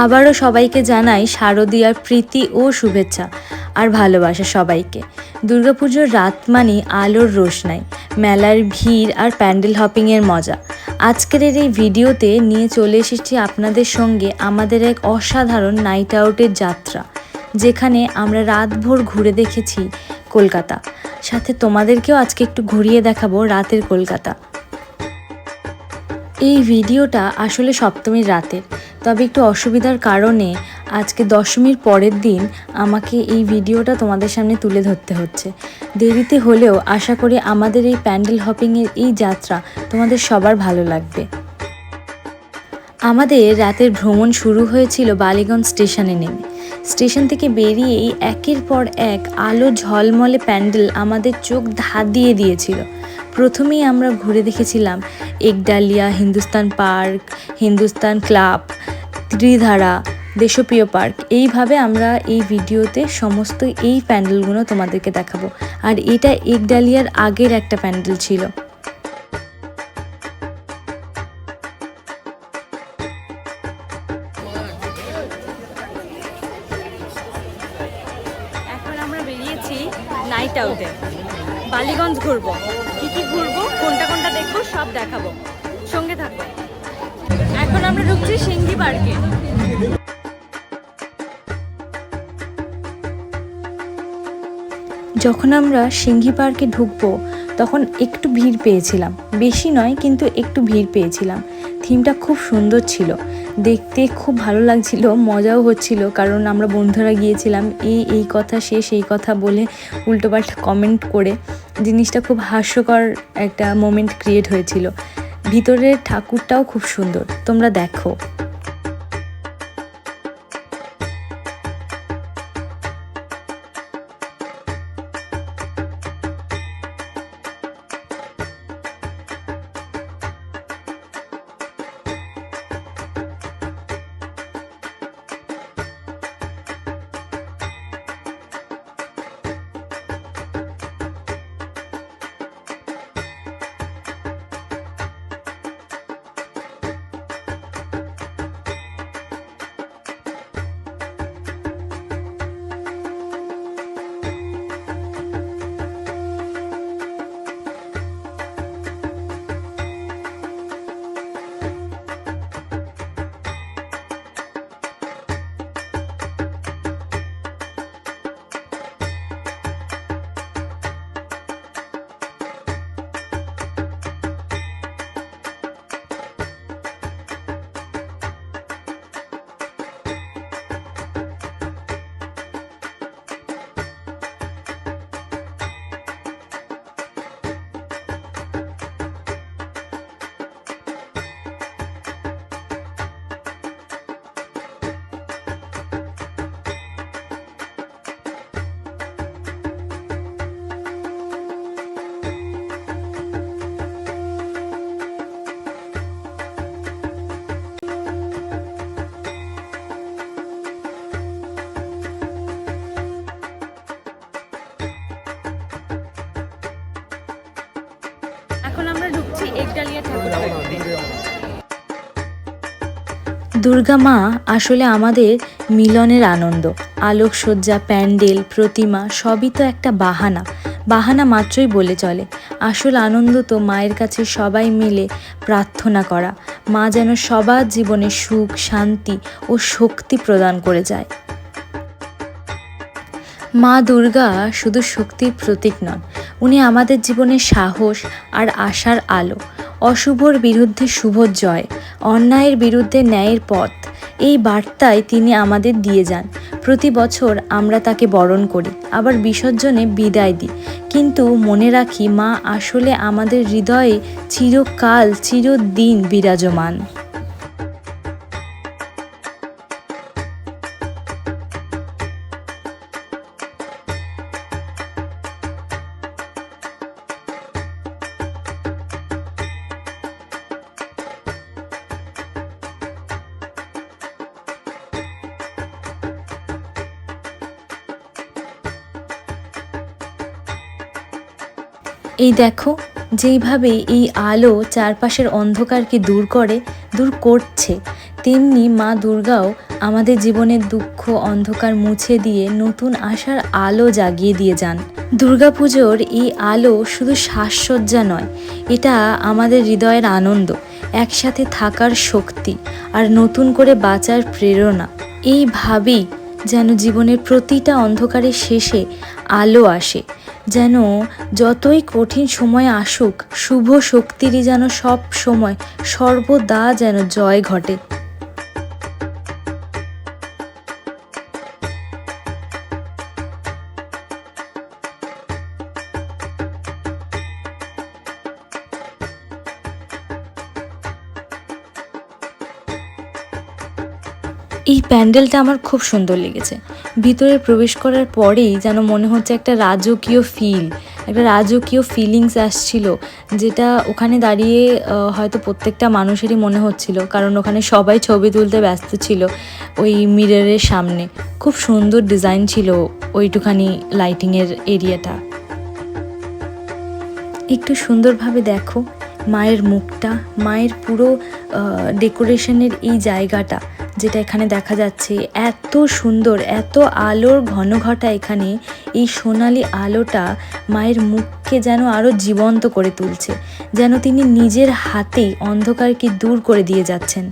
আবারও সবাইকে জানাই শারদীয়ার প্রীতি ও শুভেচ্ছা আর ভালোবাসা সবাইকে। দুর্গাপুজোর রাত মানে আলোর রোশনাই, মেলার ভিড় আর প্যান্ডেল হপিংয়ের মজা। আজকের এই ভিডিওতে নিয়ে চলে এসেছি আপনাদের সঙ্গে আমাদের এক অসাধারণ নাইট আউটের যাত্রা, যেখানে আমরা রাতভর ঘুরে দেখেছি কলকাতা। সাথে তোমাদেরকেও আজকে একটু ঘুরিয়ে দেখাবো রাতের কলকাতা। এই ভিডিওটা আসলে সপ্তমীর রাতের। তবে একটু অসুবিধার কারণে আজকে দশমীর পরের দিন আমাকে এই ভিডিওটা তোমাদের সামনে তুলে ধরতে হচ্ছে। দেরিতে হলেও আশা করি আমাদের এই প্যান্ডেল হপিংয়ের এই যাত্রা তোমাদের সবার ভালো লাগবে। আমাদের রাতের ভ্রমণ শুরু হয়েছিল বালিগঞ্জ স্টেশনে নেমে। স্টেশন থেকে বেরিয়েই একের পর এক আলো ঝলমলে প্যান্ডেল আমাদের চোখ ধাঁধিয়ে দিয়েছিল। প্রথমেই আমরা ঘুরে দেখেছিলাম Ekdalia, Hindustan park, Hindustan club, Tridhara, Deshapriya park. এইভাবে আমরা এই ভিডিওতে সমস্ত এই প্যান্ডেলগুলো তোমাদেরকে দেখাবো। আর এটা একডালিয়ার আগের একটা প্যান্ডেল ছিল। নাইট আউটে। বালিগঞ্জ ঘুরবো। কি ঘুরবো, কোনটা কোনটা দেখব, সব দেখাবো। সঙ্গে থাকো। এখন আমরা ঢুকছি সিঙ্গি পার্কে। যখন আমরা সিঙ্গি পার্কে ঢুকবো, তখন একটু ভিড় পেয়েছিলাম। বেশি নয়, কিন্তু একটু ভিড় পেয়েছিলাম। থিমটা খুব সুন্দর ছিল। দেখতে খুব ভালো লাগছিল, মজাও হচ্ছিল, কারণ আমরা বন্ধুরা গিয়েছিলাম, এই এই কথা সে সেই কথা বলে উল্টোপাল্টা কমেন্ট করে। জিনিসটা খুব হাস্যকর একটা মোমেন্ট ক্রিয়েট হয়েছিল। ভিতরের ঠাকুরটাও খুব সুন্দর। তোমরা দেখো। আমরা একডালিয়া ঠাকুর দুর্গা মা আসলে আমাদের মিলনের আনন্দ। আলোকসজ্জা প্যান্ডেল প্রতিমা সবই তো একটা বাহানা। বাহানা মাত্রই বলে চলে। আসল আনন্দ তো মায়ের কাছে সবাই মিলে প্রার্থনা করা। মা যেন সবার জীবনে সুখ শান্তি ও শক্তি প্রদান করে যায়। মা দুর্গা শুধু শক্তির প্রতীক নন উনি আমাদের জীবনে সাহস আর আশার আলো, অশুভর বিরুদ্ধে শুভ জয়, অন্যায়ের বিরুদ্ধে ন্যায়ের পথ। এই বার্তায় তিনি আমাদের দিয়ে যান। প্রতি বছর আমরা তাকে বরণ করি, আবার বিসর্জনে বিদায় দিই। কিন্তু মনে রাখি, মা আসলে আমাদের হৃদয়ে চিরকাল, চিরদিন বিরাজমান। এই দেখো যেইভাবে এই আলো চারপাশের অন্ধকারকে দূর করে, দূর করছে, তেমনি মা দুর্গাও আমাদের জীবনের দুঃখ, অন্ধকার মুছে দিয়ে নতুন আশার আলো জাগিয়ে দিয়ে যান। দুর্গাপুজোর এই আলো শুধু সাজসজ্জা নয়, এটা আমাদের হৃদয়ের আনন্দ, একসাথে থাকার শক্তি, আর নতুন করে বাঁচার প্রেরণা। এইভাবেই যেন জীবনের প্রতিটা অন্ধকারের শেষে আলো আসে। যেন যতই কঠিন সময় আসুক, শুভ শক্তিরই যেন সব সময়, সর্বদা যেন জয় ঘটে। এই প্যান্ডেলটা আমার খুব সুন্দর লেগেছে। ভিতরে প্রবেশ করার পরেই যেন মনে হচ্ছে একটা রাজকীয় ফিল একটা রাজকীয় ফিলিংস আসছিল, যেটা ওখানে দাঁড়িয়ে হয়তো প্রত্যেকটা মানুষেরই মনে হচ্ছিল, কারণ ওখানে সবাই ছবি তুলতে ব্যস্ত ছিল ওই মিররের সামনে। খুব সুন্দর ডিজাইন ছিল ওইটুখানি লাইটিংয়ের এরিয়াটা একটু সুন্দরভাবে দেখো, মায়ের মুখটা, মায়ের পুরো ডেকোরেশনের এই জায়গাটা। যেটা এখানে দেখা যাচ্ছে, এত সুন্দর, এত আলোর ঘন ঘটা এখানে, এই সোনালি আলোটা মায়ের মুখকে যেন আরও জীবন্ত করে তুলছে, যেন তিনি নিজের হাতেই অন্ধকারকে দূর করে দিয়ে যাচ্ছেন।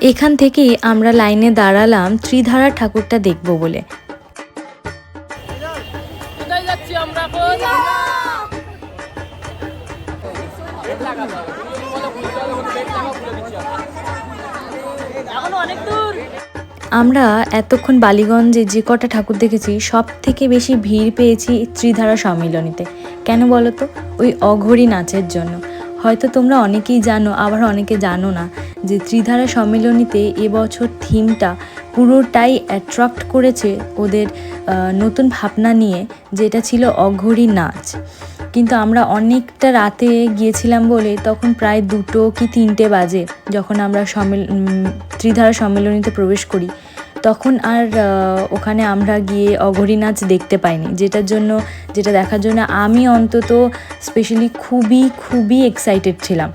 এখান থেকেই আমরা লাইনে দাঁড়ালাম, ত্রিধারা ঠাকুরটা দেখব বলে। অনেক দূর। আমরা এতক্ষণ বালিগঞ্জে যে কটা ঠাকুর দেখেছি সব থেকে বেশি ভিড় পেয়েছি ত্রিধারা সম্মিলনীতে। কেন বলো তো ওই অঘরী নাচের জন্য। হয়তো তোমরা অনেকেই জানো, আবার অনেকে জানো না, যে ত্রিধারা সম্মিলনীতে এবছর থিমটা পুরোটাই অ্যাট্রাক্ট করেছে ওদের নতুন ভাবনা নিয়ে, যেটা ছিল অঘরী নাচ। কিন্তু আমরা অনেকটা রাতে গিয়েছিলাম বলে তখন প্রায় দুটো কি তিনটে বাজে যখন আমরা সম্মেল ত্রিধারা সম্মেলনীতে প্রবেশ করি। তখন আর ওখানে আমরা গিয়ে অঘরী নাচ দেখতে পাইনি, যেটার জন্য, যেটা দেখার জন্য আমি অন্তত স্পেশালি খুবই খুবই এক্সাইটেড ছিলাম।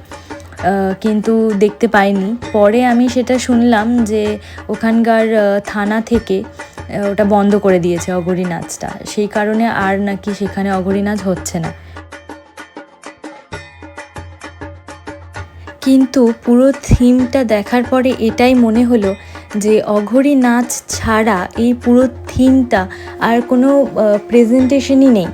কিন্তু দেখতে পাইনি। পরে আমি সেটা শুনলাম যে ওখানকার থানা থেকে ওটা বন্ধ করে দিয়েছে অঘরী নাচটা। সেই কারণে আর নাকি সেখানে অঘরী নাচ হচ্ছে না। কিন্তু পুরো থিমটা দেখার পরে এটাই মনে হলো যে অঘরী নাচ ছাড়া এই পুরো থিমটা আর কোনো প্রেজেন্টেশনই নেই।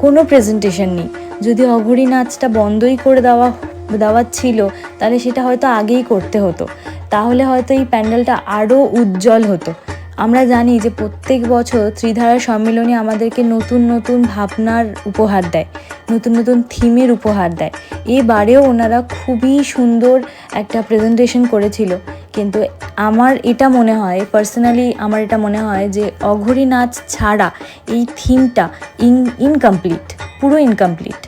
কোনো প্রেজেন্টেশন নেই। যদি অঘরী নাচটা বন্ধই করে দেওয়া দেওয়ার ছিল, তাহলে সেটা হয়তো আগেই করতে হতো। তাহলে হয়তো এই প্যান্ডেলটা আরও উজ্জ্বল হতো। আমরা জানি যে প্রত্যেক বছর ত্রিধারা সম্মেলনী আমাদেরকে নতুন নতুন ভাবনার উপহার দেয়, নতুন নতুন থিমের উপহার দেয়। এবারেও ওনারা খুবই সুন্দর একটা প্রেজেন্টেশন করেছিল। কিন্তু আমার এটা মনে হয় পার্সোনালি আমার এটা মনে হয় যে অঘরী নাচ ছাড়া এই থিমটা ইন ইনকমপ্লিট পুরো ইনকমপ্লিট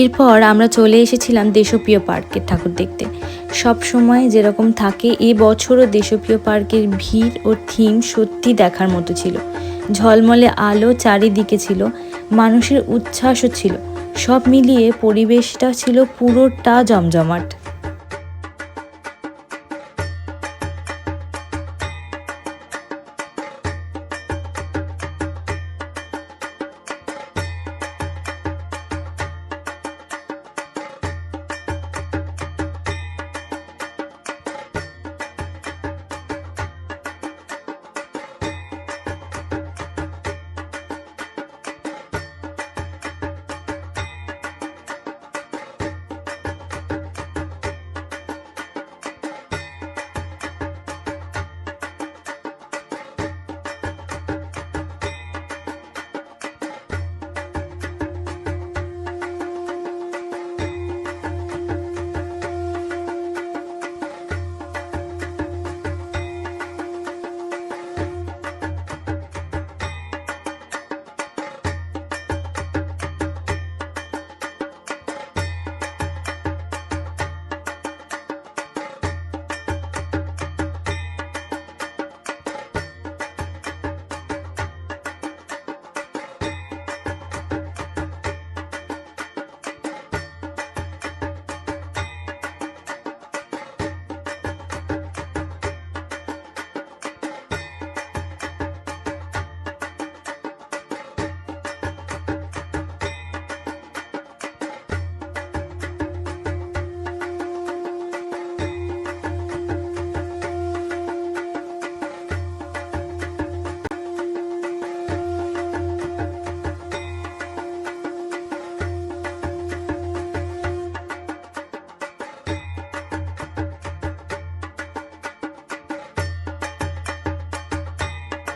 এরপর আমরা চলে এসেছিলাম দেশপ্রিয় পার্কের ঠাকুর দেখতে। সব সময় যেরকম থাকে, এ বছরও দেশপ্রিয় পার্কের ভিড় ও থিম সত্যি দেখার মতো ছিল। ঝলমলে আলো চারিদিকে ছিল, মানুষের উচ্ছ্বাসও ছিল। সব মিলিয়ে পরিবেশটা ছিল পুরোটা জমজমাট।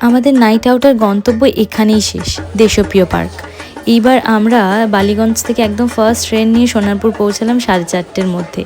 আমাদের নাইট আউটের গন্তব্য এখানেই শেষ, দেশপ্রিয় পার্ক। এইবার আমরা বালিগঞ্জ থেকে একদম ফার্স্ট ট্রেন নিয়ে সোনারপুর পৌঁছালাম সাড়ে চারটের মধ্যে।